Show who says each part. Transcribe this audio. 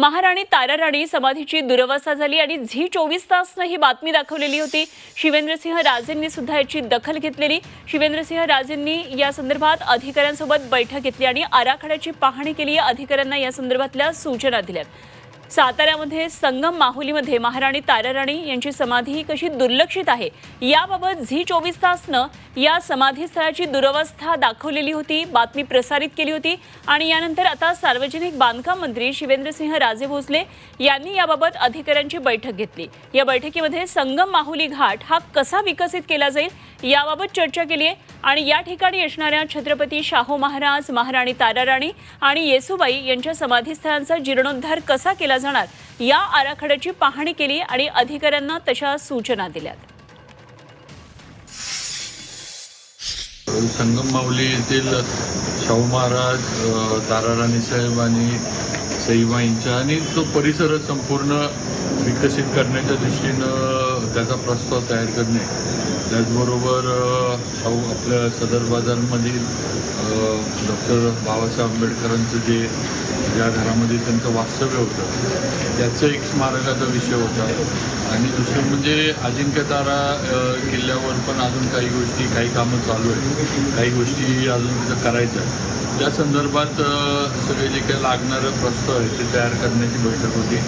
Speaker 1: महाराणी ताराराणी समाधीची दुरवस्था झाली आणि झी चोवीस तासनं ही बातमी दाखवलेली होती. शिवेंद्रसिंह राजेंनी सुद्धा याची दखल घेतलेली. शिवेंद्रसिंह राजेंनी या संदर्भात अधिकाऱ्यांसोबत बैठक घेतली आणि आराखड्याची पाहणी केली. अधिकाऱ्यांना या संदर्भातल्या सूचना दिल्यात. साताऱ्यामध्ये संगम माहुलीमध्ये महाराणी ताराराणी यांची समाधी ही कशी दुर्लक्षित आहे? याबाबत झी चोवीस तासनं या समाधीस्थळाची दुरवस्था दाखवलेली होती बातमी प्रसारित केली होती आणि यानंतर आता सार्वजनिक बांधकाम मंत्री शिवेंद्रसिंह राजे भोसले यांनी याबाबत अधिकाऱ्यांची बैठक घेतली. या बैठकीमध्ये संगम माहुली घाट हा कसा विकसित केला जाईल याबाबत चर्चा केली आहे. आणि या ठिकाणी असणाऱ्या छत्रपती शाहू महाराज महाराणी ताराराणी आणि येसुबाई यांच्या समाधीस्थळांचा जीर्णोद्धार कसा केला जाणार या आराखड्याची पाहणी केली आणि अधिकाऱ्यांना तशा सूचना दिल्यात.
Speaker 2: संगम माऊली येथील शाहू महाराज ताराराणी साहेब आणि सईबाईंच्या आणि तो परिसर संपूर्ण विकसित करण्याच्या दृष्टीनं त्याचा प्रस्ताव तयार करणे. त्याचबरोबर अ, आपल्या सदर बाजारमधील डॉक्टर बाबासाहेब आंबेडकरांचं जे ज्या घरामध्ये त्यांचं वास्तव्य होतं त्याचं एक स्मारकाचा विषय होता. आणि दुसरं म्हणजे अजिंक्यतारा किल्ल्यावर पण अजून काही गोष्टी काही कामं चालू आहेत. काही गोष्टी अजून तिथं करायच्या. त्या संदर्भात सगळे जे काही लागणारं प्रस्ताव आहे ते तयार करण्याची बैठक होती.